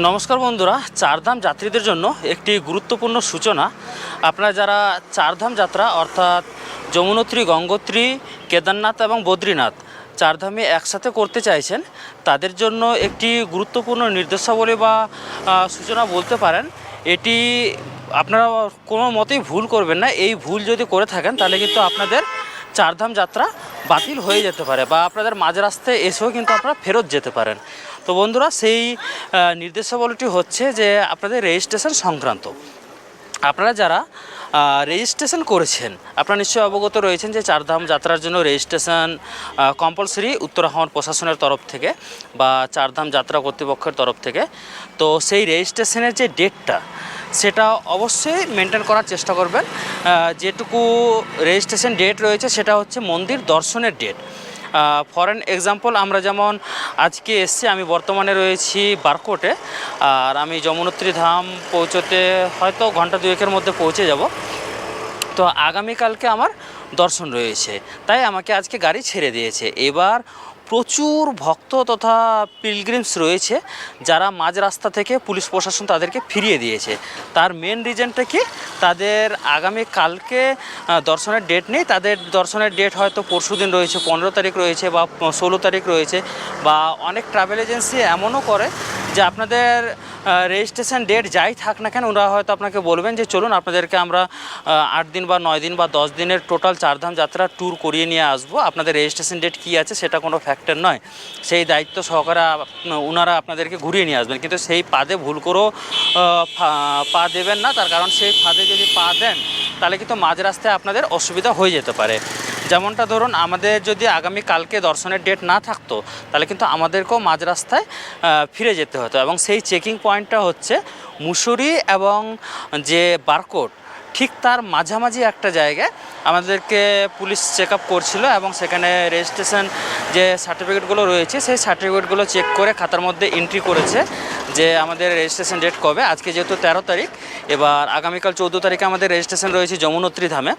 নমস্কার বন্ধুরা, চারধাম যাত্রীদের জন্য একটি গুরুত্বপূর্ণ সূচনা। আপনারা যারা চারধাম যাত্রা, অর্থাৎ যমুনোত্রী, গঙ্গোত্রী, কেদারনাথ এবং বদ্রীনাথ চারধামে একসাথে করতে চাইছেন, তাদের জন্য একটি গুরুত্বপূর্ণ নির্দেশাবলী বা সূচনা বলতে পারেন। এটি আপনারা কোনো মতেই ভুল করবেন না। এই ভুল যদি করে থাকেন, তাহলে কিন্তু আপনাদের চারধাম যাত্রা বাতিল হয়ে যেতে পারে বা আপনাদের মাঝ রাস্তায় এসেও কিন্তু আপনারা ফেরত যেতে পারেন। তো বন্ধুরা, সেই নির্দেশাবলীটি হচ্ছে যে আপনাদের রেজিস্ট্রেশন সংক্রান্ত। আপনারা যারা রেজিস্ট্রেশন করেছেন, আপনারা নিশ্চয়ই অবগত রয়েছেন যে চারধাম যাত্রার জন্য রেজিস্ট্রেশন কম্পালসারি উত্তরাখণ্ড প্রশাসনের তরফ থেকে বা চারধাম যাত্রা কর্তৃপক্ষের তরফ থেকে। তো সেই রেজিস্ট্রেশনের যে ডেটটা সেটা অবশ্যই মেনটেন করার চেষ্টা করবেন। যেটুকু রেজিস্ট্রেশন ডেট রয়েছে, সেটা হচ্ছে মন্দির দর্শনের ডেট ফর অ্যান এক্সাম্পল আমরা যেমন আজকে এসছি, আমি বর্তমানে রয়েছি বারকোটে, আর আমি যমুনোত্রী ধাম পৌঁছতে হয়তো ঘণ্টা দুয়েকের মধ্যে পৌঁছে যাব। তো আগামীকালকে আমার দর্শন রয়েছে, তাই আমাকে আজকে গাড়ি ছেড়ে দিয়েছে। এবার প্রচুর ভক্ত তথা পিলগ্রিমস রয়েছে যারা মাঝ রাস্তা থেকে পুলিশ প্রশাসন তাদেরকে ফিরিয়ে দিয়েছে। তার মেন রিজনটা কি? তাদের আগামী কালকে দর্শনের ডেট নেই। তাদের দর্শনের ডেট হয়তো পরশু দিন রয়েছে, পনেরো তারিখ রয়েছে বা ষোলো তারিখ রয়েছে বা অনেক ট্রাভেল এজেন্সি এমনও করে যে আপনাদের রেজিস্ট্রেশন ডেট যাই থাক না কেন ওরা হয়তো আপনাকে বলবেন যে চলুন আপনাদেরকে আমরা আট দিন বা নয় দিন বা দশ দিনের টোটাল চারধাম যাত্রা ট্যুর করিয়ে নিয়ে আসব। আপনাদের রেজিস্ট্রেশন ডেট কী আছে সেটা কোনো ফ্যাক্টর নয়। সেই দায়িত্ব সহকারে ওনারা আপনাদেরকে ঘুরিয়ে নিয়ে আসবেন। কিন্তু সেই পাদে ভুল করেও পা দেবেন না। তার কারণ সেই ফাঁদে যদি পা দেন, তাহলে কিন্তু মাঝ রাস্তায় আপনাদের অসুবিধা হয়ে যেতে পারে। যেমনটা ধরুন, আমাদের যদি আগামী কালকে দর্শনের ডেট না থাকতো, তাহলে কিন্তু আমাদেরকেও মাঝ রাস্তায় ফিরে যেতে হতো। এবং সেই চেকিং পয়েন্টটা হচ্ছে মুসুরি এবং যে বারকোট ঠিক তার মাঝামাঝি একটা জায়গায় আমাদেরকে পুলিশ চেক আপ করছিল এবং সেখানে রেজিস্ট্রেশন যে সার্টিফিকেটগুলো রয়েছে, সেই সার্টিফিকেটগুলো চেক করে খাতার মধ্যে এন্ট্রি করেছে যে আমাদের রেজিস্ট্রেশন ডেট কবে। আজকে যেহেতু তেরো তারিখ, এবার আগামীকাল চৌদ্দ তারিখে আমাদের রেজিস্ট্রেশন রয়েছে যমুনোত্রী ধামে।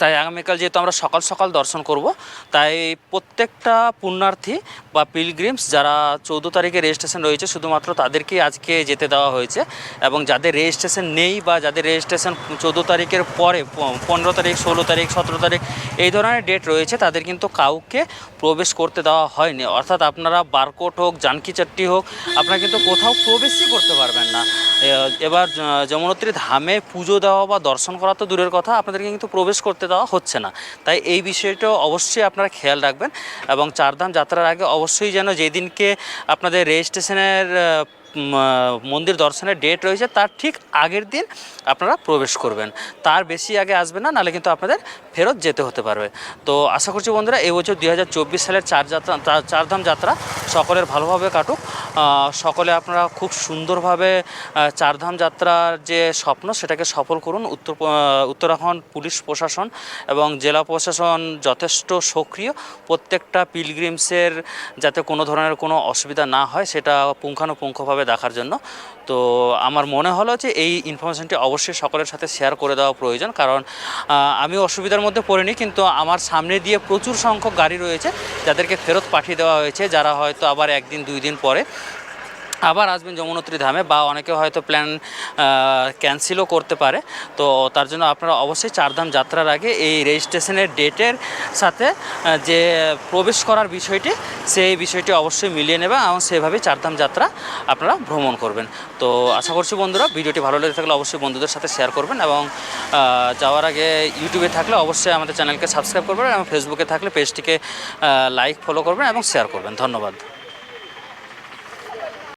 তাই আগামীকাল যেহেতু আমরা সকাল সকাল দর্শন করব, তাই প্রত্যেকটা পুণ্যার্থী বা পিলগ্রিমস যারা চৌদ্দ তারিখে রেজিস্ট্রেশন রয়েছে, শুধুমাত্র তাদেরকেই আজকে যেতে দেওয়া হয়েছে এবং যাদের রেজিস্ট্রেশন নেই বা যাদের রেজিস্ট্রেশন চৌদ্দ তারিখের পরে পনেরো তারিখ, ষোলো তারিখ, সতেরো তারিখ এই ধরনের ডেট রয়েছে, তাদের কিন্তু কাউকে প্রবেশ করতে দেওয়া হয়নি। অর্থাৎ আপনারা বারকোট হোক জানকি চাট্টি হোক, আপনারা কিন্তু কোথাও প্রবেশই করতে পারবেন না। এবার যমুনোত্রী ধামে পুজো দেওয়া বা দর্শন করা তো দূরের কথা, আপনাদেরকে কিন্তু প্রবেশ করতে দেওয়া হচ্ছে না। তাই এই বিষয়টাও অবশ্যই আপনারা খেয়াল রাখবেন এবং চারধাম যাত্রার আগে অবশ্যই যেন যেদিনকে আপনাদের রেজিস্ট্রেশনের মন্দির দর্শনের ডেট রয়েছে, তার ঠিক আগের দিন আপনারা প্রবেশ করবেন। তার বেশি আগে আসবে না, নাহলে কিন্তু আপনাদের ফেরত যেতে হতে পারবে। তো আশা করছি বন্ধুরা, এই বছর দুই সালের চার যাত্রা চারধাম যাত্রা সকলের ভালোভাবে কাটুক। সকলে আপনারা খুব সুন্দরভাবে চারধাম যাত্রার যে স্বপ্ন সেটাকে সফল করুন। উত্তর উত্তরাখণ্ড পুলিশ প্রশাসন এবং জেলা প্রশাসন যথেষ্ট সক্রিয়। প্রত্যেকটা পিলগ্রিমসের যাতে কোনো ধরনের কোনো অসুবিধা না হয়, সেটা পুঙ্খানুপুঙ্খভাবে দেখার জন্য। তো আমার মনে হলো যে এই ইনফরমেশনটি অবশ্যই সকলের সাথে শেয়ার করে দেওয়া প্রয়োজন। কারণ আমি অসুবিধার মধ্যে পড়িনি, কিন্তু আমার সামনে দিয়ে প্রচুর সংখ্যক গাড়ি রয়েছে, যাদেরকে ফেরত পাঠিয়ে দেওয়া হয়েছে, যারা হয়তো আবার একদিন, দুই দিন পরে। আবার আসবেন যমুনোত্রী ধামে বা অনেকে হয়তো প্ল্যান ক্যান্সেলও করতে পারে। তো তার জন্য আপনারা অবশ্যই চারধাম যাত্রার আগে এই রেজিস্ট্রেশনের ডেটের সাথে যে প্রবেশ করার বিষয়টি, সেই বিষয়টি অবশ্যই মিলিয়ে নেবেন এবং সেভাবেই চারধাম যাত্রা আপনারা ভ্রমণ করবেন। তো আশা করছি বন্ধুরা, ভিডিওটি ভালো লেগে থাকলে অবশ্যই বন্ধুদের সাথে শেয়ার করবেন এবং যাওয়ার আগে ইউটিউবে থাকলে অবশ্যই আমাদের চ্যানেলকে সাবস্ক্রাইব করবেন এবং ফেসবুকে থাকলে পেজটিকে লাইক ফলো করবেন এবং শেয়ার করবেন। ধন্যবাদ।